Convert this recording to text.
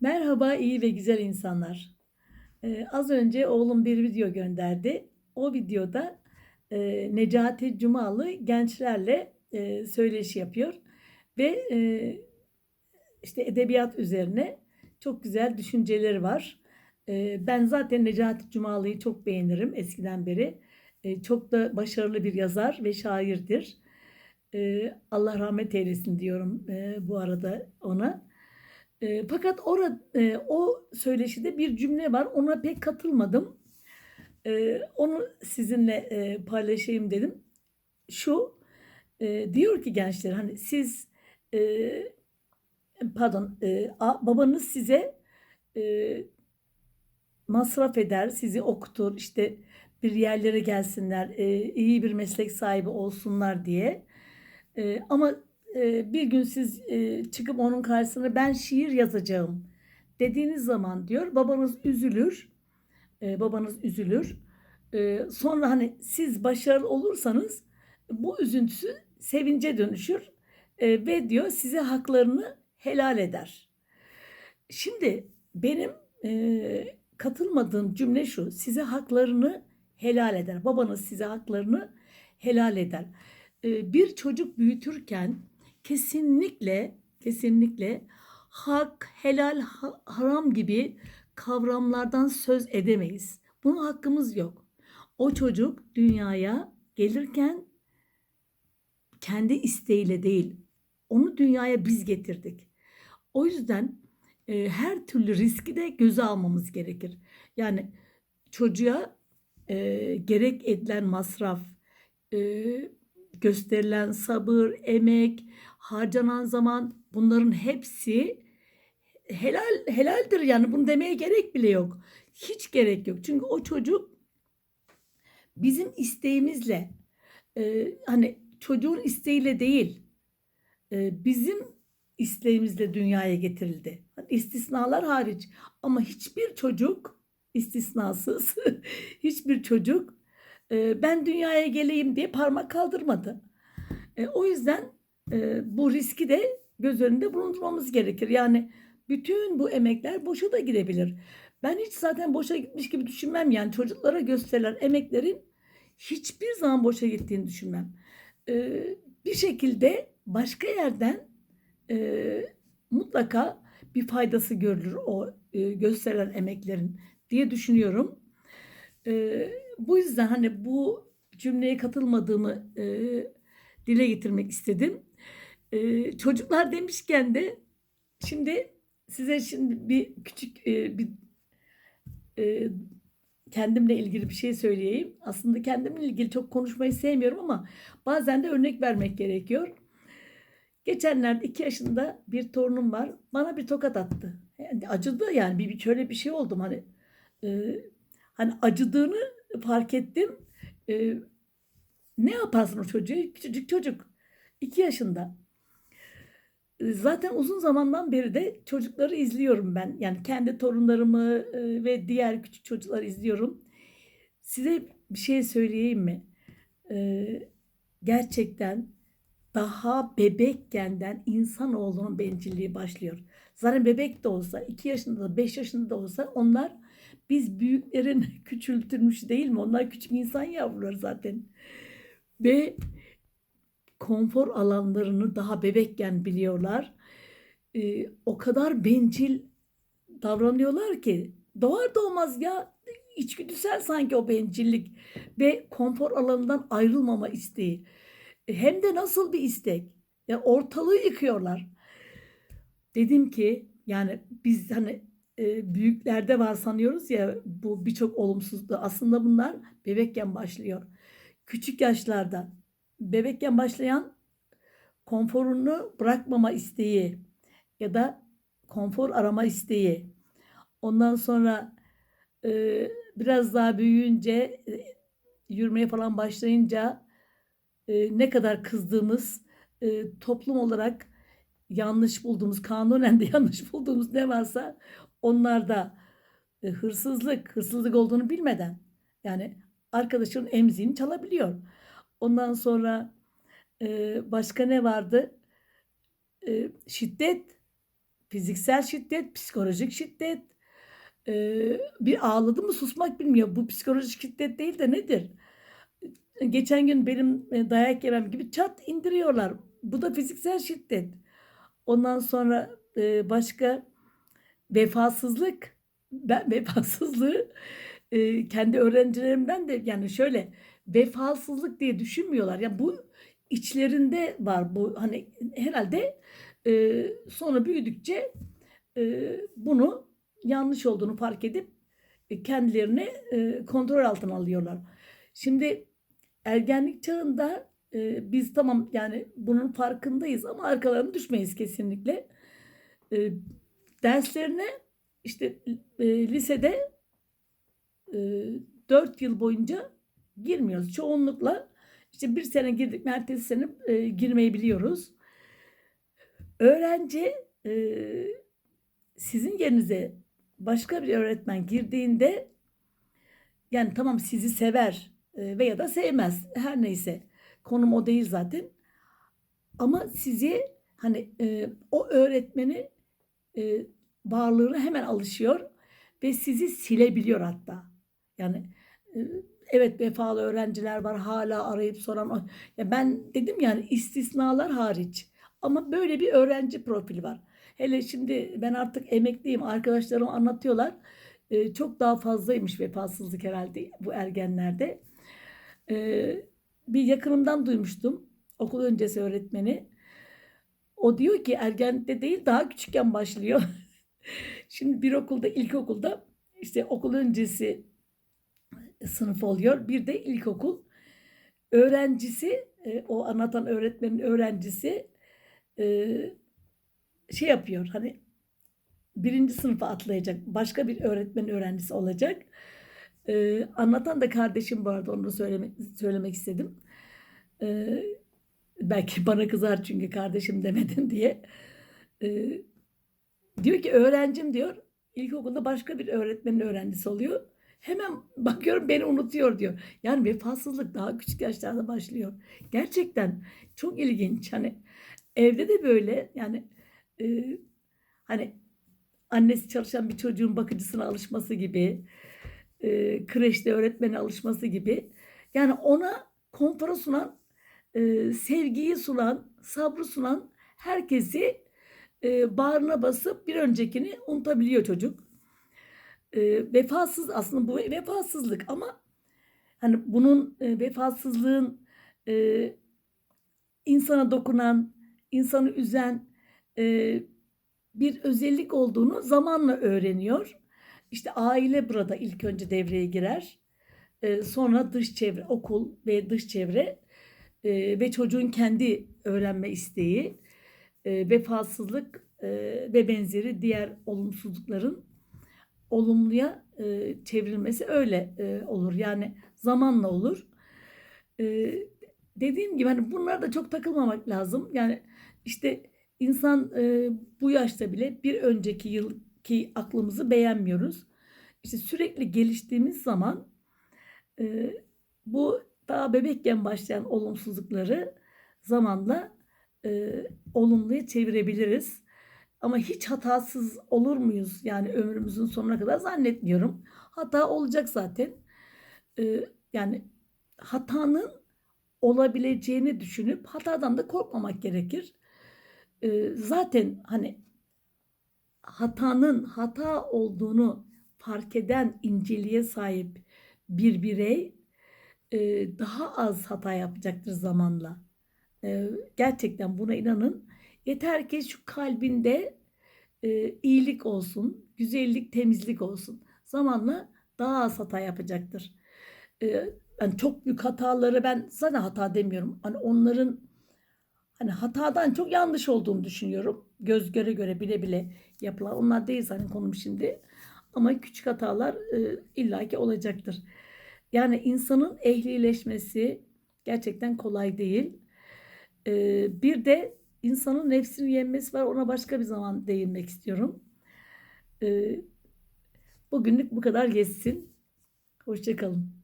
Merhaba iyi ve güzel insanlar. Ee, az önce oğlum bir video gönderdi. O videoda e, Necati Cumalı gençlerle e, söyleşi yapıyor ve e, işte edebiyat üzerine çok güzel düşünceleri var. E, ben zaten Necati Cumalı'yı çok beğenirim eskiden beri. E, çok da başarılı bir yazar ve şairdir. E, Allah rahmet eylesin diyorum e, bu arada ona. E, fakat orada e, o söyleşide bir cümle var. Ona pek katılmadım. E, onu sizinle e, paylaşayım dedim. Şu e, diyor ki gençler hani siz e, pardon e, a- babanız size e, masraf eder, sizi okutur, işte bir yerlere gelsinler, e, iyi bir meslek sahibi olsunlar diye. E, ama bir gün siz çıkıp onun karşısına ben şiir yazacağım dediğiniz zaman diyor babanız üzülür, babanız üzülür. Sonra hani siz başarılı olursanız bu üzüntüsü sevince dönüşür ve diyor size haklarını helal eder. Şimdi benim katılmadığım cümle şu. Size haklarını helal eder. Babanız size haklarını helal eder. Bir çocuk büyütürken kesinlikle kesinlikle hak, helal, ha- haram gibi kavramlardan söz edemeyiz. Buna hakkımız yok. O çocuk dünyaya gelirken kendi isteğiyle değil, onu dünyaya biz getirdik. O yüzden e, her türlü riski de göze almamız gerekir. Yani çocuğa e, gerek edilen masraf, e, gösterilen sabır, emek, harcanan zaman bunların hepsi helal helaldir yani bunu demeye gerek bile yok. Hiç gerek yok. Çünkü o çocuk bizim isteğimizle e, hani çocuğun isteğiyle değil e, bizim isteğimizle dünyaya getirildi. Hani istisnalar hariç ama hiçbir çocuk istisnasız hiçbir çocuk e, ben dünyaya geleyim diye parmak kaldırmadı. E, o yüzden e, bu riski de göz önünde bulundurmamız gerekir. Yani bütün bu emekler boşa da gidebilir. Ben hiç zaten boşa gitmiş gibi düşünmem. Yani çocuklara gösterilen emeklerin hiçbir zaman boşa gittiğini düşünmem. Bir şekilde başka yerden mutlaka bir faydası görülür o e, gösterilen emeklerin diye düşünüyorum. E, bu yüzden hani bu cümleye katılmadığımı e, dile getirmek istedim. E, çocuklar demişken de şimdi size şimdi bir küçük e, bir e, kendimle ilgili bir şey söyleyeyim. Aslında kendimle ilgili çok konuşmayı sevmiyorum ama bazen de örnek vermek gerekiyor. Geçenlerde iki yaşında bir torunum var. Bana bir tokat attı. Yani acıdı yani bir, bir şöyle bir şey oldum hani e, hani acıdığını fark ettim. E, ne yaparsın o çocuğu? Küçücük çocuk. iki yaşında. E, Zaten uzun zamandan beri de çocukları izliyorum ben. Yani kendi torunlarımı e, ve diğer küçük çocukları izliyorum. Size bir şey söyleyeyim mi? E, gerçekten daha bebekkenden insanoğlunun bencilliği başlıyor. Zaten bebek de olsa, 2 yaşında da 5 yaşında da olsa onlar biz büyüklerin küçültülmüş değil mi? Onlar küçük insan yavruları zaten. Ve konfor alanlarını daha bebekken biliyorlar. Ee, o kadar bencil davranıyorlar ki doğar doğmaz ya içgüdüsel sanki o bencillik ve konfor alanından ayrılmama isteği. Hem de nasıl bir istek. Ya ortalığı yıkıyorlar. Dedim ki yani biz hani e, büyüklerde var sanıyoruz ya bu birçok olumsuzluğu. Aslında bunlar bebekken başlıyor. Küçük yaşlarda bebekken başlayan konforunu bırakmama isteği ya da konfor arama isteği. Ondan sonra e, biraz daha büyüyünce e, yürümeye falan başlayınca e, ne kadar kızdığımız e, toplum olarak yanlış bulduğumuz, kanunen de yanlış bulduğumuz ne varsa onlar da e, hırsızlık, hırsızlık olduğunu bilmeden yani arkadaşının emziğini çalabiliyor. Ondan sonra e, başka ne vardı? E, şiddet, fiziksel şiddet, psikolojik şiddet. Ee, bir ağladı mı susmak bilmiyor. Bu psikolojik şiddet değil de nedir? Geçen gün benim e, dayak yemem gibi çat indiriyorlar. Bu da fiziksel şiddet. Ondan sonra e, başka vefasızlık. Ben vefasızlığı e, kendi öğrencilerimden de yani şöyle vefasızlık diye düşünmüyorlar. Ya bu içlerinde var bu hani herhalde e, sonra büyüdükçe e, bunu yanlış olduğunu fark edip e, kendilerini e, kontrol altına alıyorlar. Şimdi ergenlik çağında e, biz tamam yani bunun farkındayız ama arkalarına düşmeyiz kesinlikle. E, derslerine işte e, lisede e, 4 yıl boyunca girmiyoruz. Çoğunlukla işte bir sene girdik, ertesi sene e, girmeyi biliyoruz. Öğrenci e, sizin yerinize başka bir öğretmen girdiğinde yani tamam sizi sever e, veya da sevmez her neyse konum o değil zaten ama sizi hani e, o öğretmeni e, varlığına hemen alışıyor ve sizi silebiliyor hatta yani e, evet vefalı öğrenciler var hala arayıp soran ya ben dedim yani istisnalar hariç ama böyle bir öğrenci profili var. Hele şimdi ben artık emekliyim. Arkadaşlarım anlatıyorlar. Ee, çok daha fazlaymış vefasızlık herhalde bu ergenlerde. Ee, bir yakınımdan duymuştum. Okul öncesi öğretmeni. O diyor ki ergenlikte değil daha küçükken başlıyor. şimdi bir okulda ilkokulda işte okul öncesi sınıf oluyor. Bir de ilkokul. Öğrencisi e, o anlatan öğretmenin öğrencisi e, şey yapıyor hani birinci sınıfa atlayacak başka bir öğretmen öğrencisi olacak. Ee, anlatan da kardeşim arada onu söylemek, söylemek istedim. Ee, belki bana kızar çünkü kardeşim demedin diye. Ee, diyor ki öğrencim diyor ilkokulda başka bir öğretmenin öğrencisi oluyor. Hemen bakıyorum beni unutuyor diyor. Yani vefasızlık daha küçük yaşlarda başlıyor. Gerçekten çok ilginç. Hani evde de böyle yani e, hani annesi çalışan bir çocuğun bakıcısına alışması gibi, e, kreşte öğretmene alışması gibi. Yani ona konforu sunan, e, sevgiyi sunan, sabrı sunan herkesi e, bağrına basıp bir öncekini unutabiliyor çocuk. E, vefasız aslında bu vefasızlık ama hani bunun e, vefasızlığın e, insana dokunan, insanı üzen, e, bir özellik olduğunu zamanla öğreniyor. İşte aile burada ilk önce devreye girer. E, sonra dış çevre, okul ve dış çevre e, ve çocuğun kendi öğrenme isteği, e, vefasızlık e, ve benzeri diğer olumsuzlukların olumluya e, çevrilmesi öyle olur. Yani zamanla olur. Dediğim gibi hani bunlara da çok takılmamak lazım. Yani işte İnsan bu yaşta bile bir önceki yılki aklımızı beğenmiyoruz. İşte sürekli geliştiğimiz zaman e, bu daha bebekken başlayan olumsuzlukları zamanla e, olumluya çevirebiliriz. Ama hiç hatasız olur muyuz? Yani ömrümüzün sonuna kadar zannetmiyorum. Hata olacak zaten. E, yani hatanın olabileceğini düşünüp hatadan da korkmamak gerekir zaten hani hatanın hata olduğunu fark eden inceliğe sahip bir birey daha az hata yapacaktır zamanla. gerçekten buna inanın. Yeter ki şu kalbinde iyilik olsun, güzellik, temizlik olsun. Zamanla daha az hata yapacaktır. yani çok büyük hataları ben sana hata demiyorum. Hani onların hani hatadan çok yanlış olduğunu düşünüyorum. Göz göre göre bile bile yapılan onlar değil zaten konum şimdi. Ama küçük hatalar e, illaki olacaktır. Yani insanın ehlileşmesi gerçekten kolay değil. E, bir de insanın nefsini yenmesi var. Ona başka bir zaman değinmek istiyorum. E, bugünlük bu kadar geçsin. Hoşçakalın.